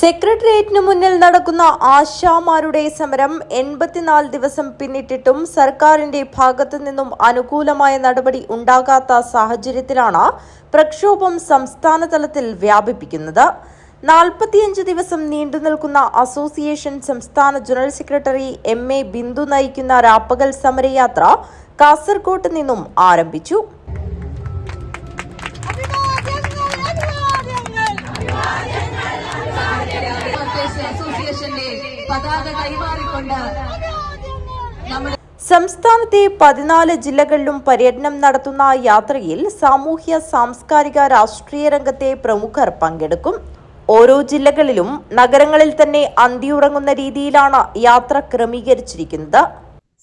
സെക്രട്ടേറിയറ്റിനു മുന്നിൽ നടക്കുന്ന ആശാമാരുടെ സമരം എൺപത്തിനാല് ദിവസം പിന്നിട്ടിട്ടും സർക്കാരിന്റെ ഭാഗത്തു നിന്നും അനുകൂലമായ നടപടി ഉണ്ടാകാത്ത സാഹചര്യത്തിലാണ് പ്രക്ഷോഭം സംസ്ഥാന തലത്തിൽ വ്യാപിപ്പിക്കുന്നത്. നാൽപ്പത്തിയഞ്ച് ദിവസം നീണ്ടു നിൽക്കുന്ന അസോസിയേഷൻ സംസ്ഥാന general secretary M A Bindu നയിക്കുന്ന രാപ്പകൽ സമരയാത്ര കാസർകോട്ട് നിന്നും ആരംഭിച്ചു. അസോസിയേഷന്റെ പതാക കൈമാറിക്കൊണ്ട് നമ്മുടെ സംസ്ഥാനത്തെ പതിനാല് ജില്ലകളിലും പര്യടനം നടത്തുന്ന യാത്രയിൽ സാമൂഹ്യ സാംസ്കാരിക രാഷ്ട്രീയ രംഗത്തെ പ്രമുഖർ പങ്കെടുക്കും. ഓരോ ജില്ലകളിലും നഗരങ്ങളിൽ തന്നെ അന്തിയുറങ്ങുന്ന രീതിയിലാണ് യാത്ര ക്രമീകരിച്ചിരിക്കുന്നത്.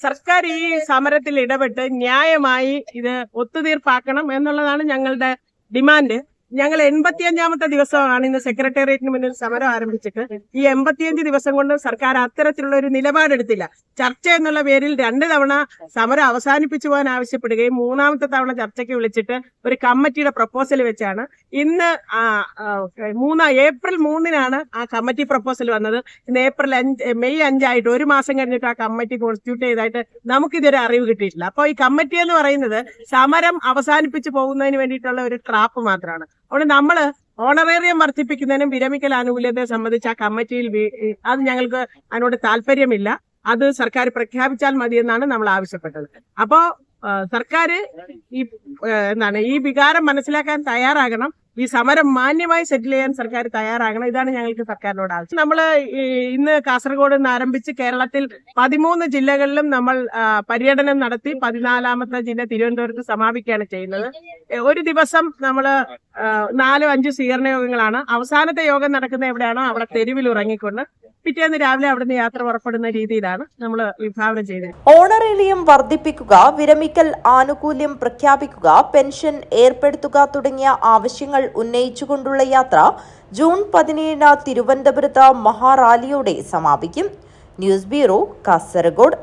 സർക്കാർ ഈ സമരത്തിൽ ഇടപെട്ട് ന്യായമായി ഇത് ഒത്തുതീർപ്പാക്കണം എന്നുള്ളതാണ് ഞങ്ങളുടെ ഡിമാൻഡ്. ഞങ്ങൾ എൺപത്തിയഞ്ചാമത്തെ ദിവസമാണ് ഇന്ന് സെക്രട്ടേറിയറ്റിന് മുന്നിൽ സമരം ആരംഭിച്ചിട്ട്. ഈ എൺപത്തിയഞ്ച് ദിവസം കൊണ്ട് സർക്കാർ അത്തരത്തിലുള്ള ഒരു നിലപാടെടുത്തില്ല. ചർച്ച എന്നുള്ള പേരിൽ രണ്ട് തവണ സമരം അവസാനിപ്പിച്ചു പോകാൻ ആവശ്യപ്പെടുകയും മൂന്നാമത്തെ തവണ ചർച്ചയ്ക്ക് വിളിച്ചിട്ട് ഒരു കമ്മിറ്റിയുടെ പ്രപ്പോസൽ വെച്ചാണ്. ഇന്ന് മൂന്നാം ഏപ്രിൽ മൂന്നിനാണ് ആ കമ്മിറ്റി പ്രപ്പോസൽ വന്നത്. ഇന്ന് ഏപ്രിൽ അഞ്ച് മെയ് അഞ്ചായിട്ട് ഒരു മാസം കഴിഞ്ഞിട്ട് ആ കമ്മിറ്റി കോൺസ്റ്റിറ്റ്യൂട്ട് ചെയ്തായിട്ട് നമുക്കിതൊരു അറിവ് കിട്ടിയിട്ടില്ല. അപ്പോൾ ഈ കമ്മിറ്റി എന്ന് പറയുന്നത് സമരം അവസാനിപ്പിച്ചു പോകുന്നതിന് വേണ്ടിയിട്ടുള്ള ഒരു ട്രാപ്പ് മാത്രമാണ് അതുകൊണ്ട് നമ്മൾ ഓണറേറിയം വർദ്ധിപ്പിക്കുന്നതിനും വിരമിക്കൽ ആനുകൂല്യത്തെ സംബന്ധിച്ച് ആ കമ്മിറ്റിയിൽ അത് ഞങ്ങൾക്ക് അതിനോട് താല്പര്യമില്ല. അത് സർക്കാർ പ്രഖ്യാപിച്ചാൽ മതിയെന്നാണ് നമ്മൾ ആവശ്യപ്പെട്ടത്. അപ്പോ സർക്കാർ ഈ എന്താണ് ഈ വികാരം മനസ്സിലാക്കാൻ തയ്യാറാകണം. ഈ സമരം മാന്യമായി സെറ്റിൽ ചെയ്യാൻ സർക്കാർ തയ്യാറാകണം. ഇതാണ് ഞങ്ങൾക്ക് സർക്കാരിനോട് ആവശ്യം. നമ്മൾ ഇന്ന് കാസർഗോഡ് നിന്ന് ആരംഭിച്ച് കേരളത്തിൽ പതിമൂന്ന് ജില്ലകളിലും നമ്മൾ പര്യടനം നടത്തി പതിനാലാമത്തെ ജില്ല തിരുവനന്തപുരത്ത് സമാപിക്കുകയാണ് ചെയ്യുന്നത്. ഒരു ദിവസം നമ്മൾ നാലും അഞ്ച് സ്വീകരണ യോഗങ്ങളാണ്. അവസാനത്തെ യോഗം നടക്കുന്ന എവിടെയാണോ? അവിടെ തെരുവിൽ ഉറങ്ങിക്കൊണ്ട്. പിറ്റേന്ന് രാവിലെ അവിടുന്ന് യാത്ര പുറപ്പെടുന്ന രീതിയിലാണ് നമ്മൾ വിഭാവനം ചെയ്തത്. ഓണറേറിയം വർദ്ധിപ്പിക്കുക വിരമിക്കൽ ആനുകൂല്യം പ്രഖ്യാപിക്കുക പെൻഷൻ ഏർപ്പെടുത്തുക തുടങ്ങിയ ആവശ്യങ്ങൾ ഉന്നയിച്ചുകൊണ്ടുള്ള യാത്ര ജൂൺ പതിനേഴിന് തിരുവനന്തപുരത്ത് മഹാറാലിയോടെ സമാപിക്കും. News bureau Kasaragod.